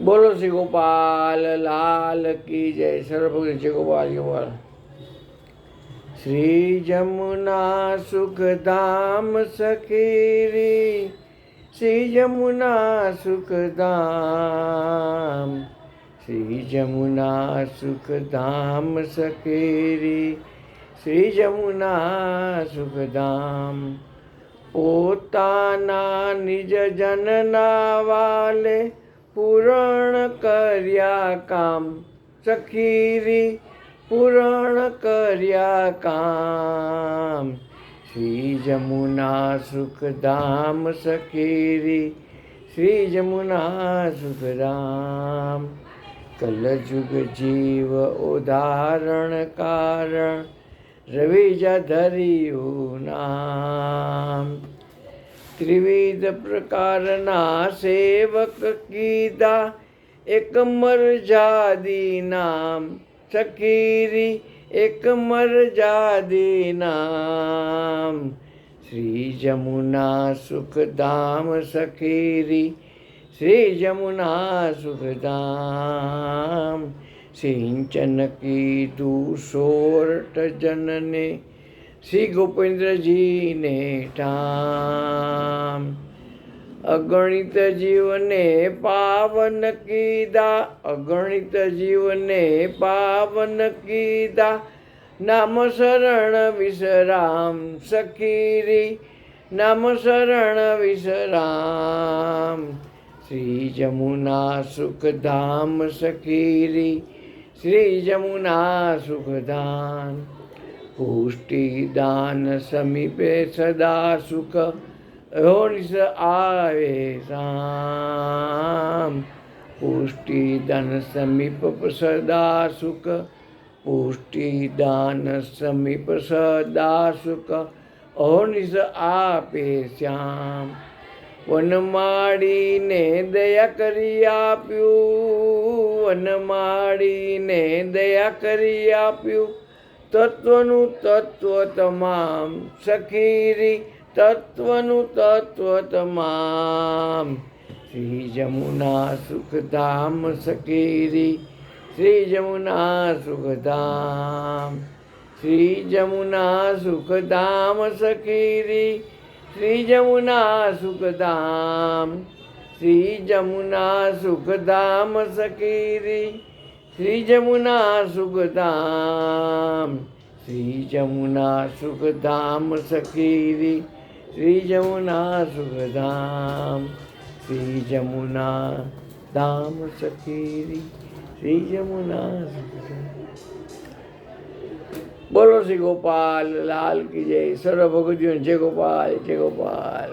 બોલો શ્રી ગોપાલ લાલ કી જય સર્વભક્ત જય ગોપાલ ગોપાલ શ્રી જમુના સુખધામ સખીરી શ્રી જમુના સુખધામ શ્રી જમુના સુખધામ સખીરી શ્રી જમુના સુખધામ પોતાના નિજ જનના વાલે પૂરણ કર્યા કામ. સખીરી પૂરણ કર્યા કામ. શ્રી જમુના સુખધામ સખીરી શ્રી જમુના સુખધામ. કલજુગ જીવ ઉદાહરણ કારણ. રવિજા ધર્યું નામ. ત્રિવિધ પ્રકારના સેવક કીધા એક મરજાદી નામ સખીરી એક મરજાદી નામ શ્રી જમુના સુખધામ સખીરી શ્રી જમુના સુખધામ સિંચન કીધું સોરઠ જનને શ્રી ગોપેન્દ્રજીને ઠામ. અગણિત જીવને પાવન કીધા, અગણિત જીવને પાવન કીધા. નામ શરણ વિશ્રામ સખીરી, નામ શરણ વિશરામ શ્રી જમુના સુખધામ સખીરી, શ્રી જમુના સુખધામ. પુષ્ટિદાન સમીપે સદા સુખ હોનિસ આવે રામ પુષ્ટિદાન સમીપ સદા સુખ, પુષ્ટિદાન સમીપ સદા સુખ હોનિસ આપે શ્યામ. વનમાળીને દયા કરી આપ્યું, વનમાળીને દયા કરી આપ્યું તત્વનું તત્વ તમામ. સખીરી, તત્વનું તત્વ તમામ. શ્રી જમુના સુખધામ સખીરી, શ્રી જમુના સુખધામ. શ્રી જમુના સુખધામ સખીરી, શ્રી જમુના સુખધામ. શ્રી જમુના સુખધામ સખીરી. શ્રી જમુના સુખધામ. શ્રી જમુના સુખધામ સખીરી. શ્રી જમુના સુખધામ. શ્રી જમુના ધામ સખીરી. શ્રી જમુના બોલો શ્રી ગોપાલ, લાલ કી જય. સર્વ ભગવતીઓ જય ગોપાલ જય ગોપાલ.